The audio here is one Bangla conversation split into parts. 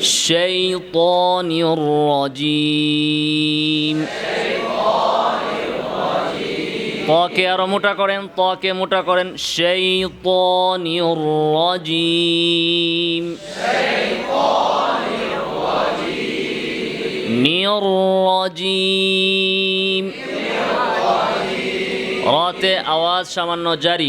الشيطان الرجيم তকে আরো মোটা করেন তকে মোটা করেন শৈতানির রাজিম নির রাজিম রাতে আওয়াজ সামান্য জারি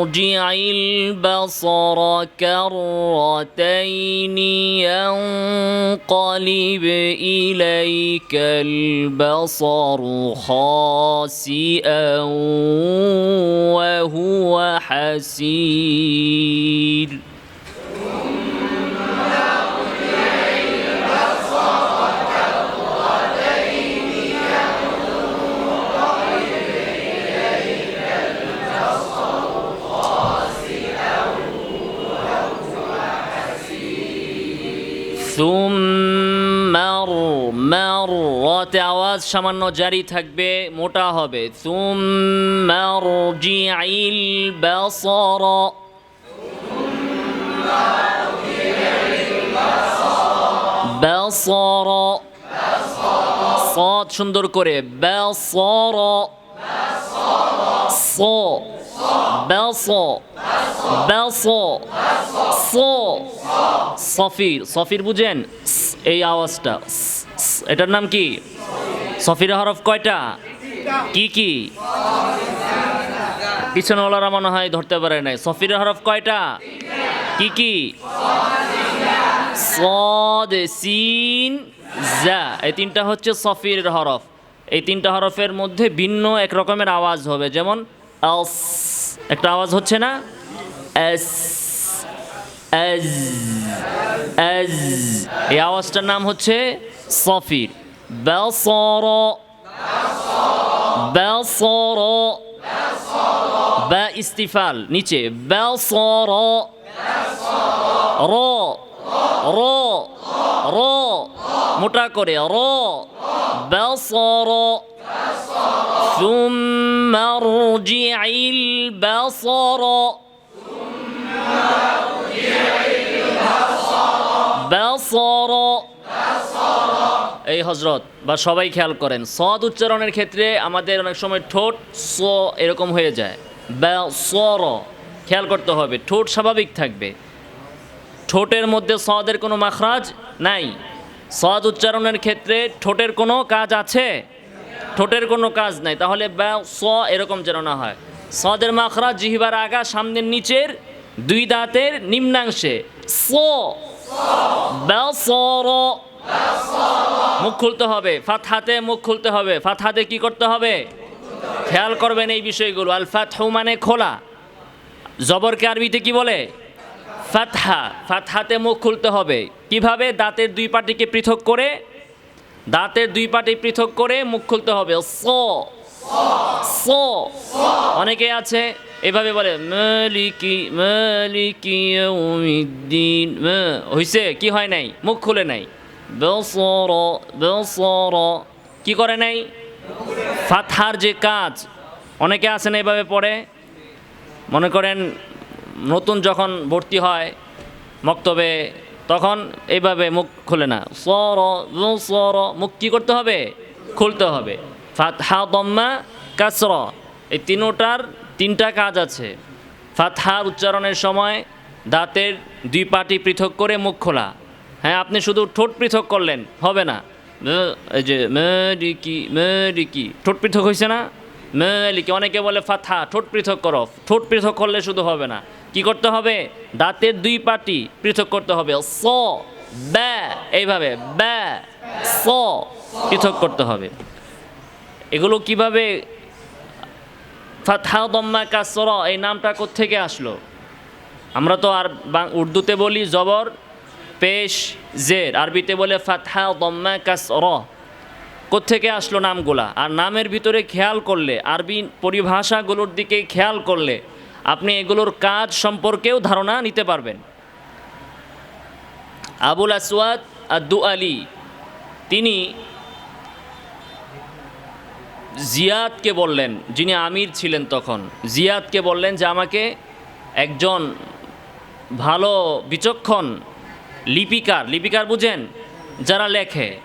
ارجع البصر كرتين ينقلب إليك البصر خاسئا وهو حسير. সুমার মার, রতে আওয়াজ সামান্য জারি থাকবে, মোটা হবে। সুমার জিআইল বাসর। বাসর। সদ সুন্দর করে, বাসর। স। বাস। বাস। স। সফির সফির বুঝেন? এই আওয়াজটা এটার নাম কি? সফির হরফ কয়টা? কি কি? পিছনেওয়ালারা মনে হয় ধরতে পারে নাই। সফির হরফ কয়টা? কি কি? সিন, জা, এই তিনটা হচ্ছে সফির হরফ। এই তিনটা হরফের মধ্যে ভিন্ন এক রকমের আওয়াজ হবে। যেমন একটা আওয়াজ হচ্ছে না? এস এজ এজ এই আওয়াজটার নাম হচ্ছে সফির বেসর বেসর বা ইস্তিফাল নিচে বেসর র র র মোটা করে র বেসর ثم ارجع البصر বেসর এই হজরত বা সবাই খেয়াল করেন সদ উচ্চারণের ক্ষেত্রে আমাদের অনেক সময় ঠোঁট স এরকম হয়ে যায়। বেসর খেয়াল করতে হবে, ঠোঁট স্বাভাবিক থাকবে। ঠোঁটের মধ্যে সদের কোনো মাখরাজ নাই। সদ উচ্চারণের ক্ষেত্রে ঠোঁটের কোনো কাজ আছে? ঠোঁটের কোনো কাজ নাই। তাহলে ব্যা স এরকম যেন না হয়। সদের মাখরাজ জিহিবার আগা সামনের নিচের দুই দাঁতের নিম্নাংশে। স মুখ খুলতে হবে। ফাতহাতে মুখ খুলতে হবে। ফাতহাতে কি করতে হবে? খেয়াল করবেন এই বিষয়গুলো। আল ফাতহু মানে খোলা। জবরকে আরবিতে কি বলে? ফাতহা। ফাতহাতে মুখ খুলতে হবে। কীভাবে? দাঁতের দুই পাটিকে পৃথক করে। দাঁতের দুই পাটি পৃথক করে মুখ খুলতে হবে। স। স অনেকে আছে, এভাবে বলে, মালিকি মালিকি ইয়াউমিদ্দিন। হইছে, কি হয় নাই? মুখ খুলে নাই। বেসর বেসর, কি করে নাই? ফাতহার যে কাজ, অনেকে আছেন এভাবে পড়ে? মনে করেন, নতুন যখন ভর্তি হয় মক্তবে, তখন এইভাবে মুখ খুলে না। সর সর মুখ কী করতে হবে? খুলতে হবে। ফাতহা দম্মা কাসর। এই তিনোটার তিনটা কাজ আছে। ফাতহার উচ্চারণের সময় দাঁতের দুই পাটি পৃথক করে মুখ খোলা। হ্যাঁ আপনি শুধু ঠোঁট পৃথক করলেন, হবে না। ম- এই যে মেডিকি মেডিকি ঠোঁট পৃথক হয়েছে না? মে মেলিকি অনেকে বলে ফাথা ঠোঁট পৃথক করো। ঠোঁট পৃথক করলে শুধু হবে না। কি করতে হবে? দাঁতের দুই পাটি পৃথক করতে হবে। স, ব্যা, এইভাবে, ব্যা, স পৃথক করতে হবে। এগুলো কীভাবে ফাতহা দম্মা কাসর এই নামটা থেকে আসলো? আমরা তো আর উর্দুতে বলি জবর, পেশ, জের, আরবিতে বলে ফাতহা দম্মা কাসর থেকে আসলো নামগুলা? আর নামের ভিতরে খেয়াল করলে, আরবি পরিভাষাগুলোর দিকে খেয়াল করলে, আপনি এগুলোর কাজ সম্পর্কেও ধারণা নিতে পারবেন। আবুল আসওয়াদ আদু আলী তিনি জিয়াদকে বললেন, যিনি আমির ছিলেন তখন, জিয়াদকে বললেন যে আমাকে একজন ভালো, বিচক্ষণ লিপিকার লিপিকার বুঝেন? যারা লেখে,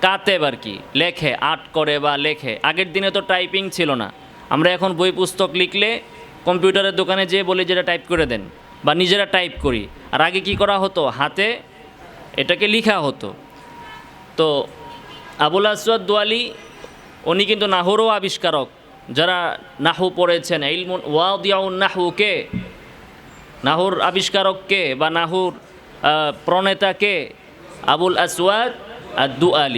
কাতেব আর কি, লেখে আর্ট করে বা লেখে। আগের দিনে তো টাইপিং ছিল না। আমরা এখন বই পুস্তক লিখলে কম্পিউটারের দোকানে যেয়ে বলি যেটা টাইপ করে দেন, বা নিজেরা টাইপ করি। আর আগে কি করা হতো? হাতে এটাকে লিখা হতো। তো আবুল আসওয়াদ দোয়ালি উনি কিন্তু নাহুরও আবিষ্কারক, যারা নাহু পড়েছেন। ইলমুন ওয়াউদিয়াউন নাহুকে নাহুর আবিষ্কারককে বা নাহুর প্রণেতাকে আবুল আসওয়াদ আদু আলী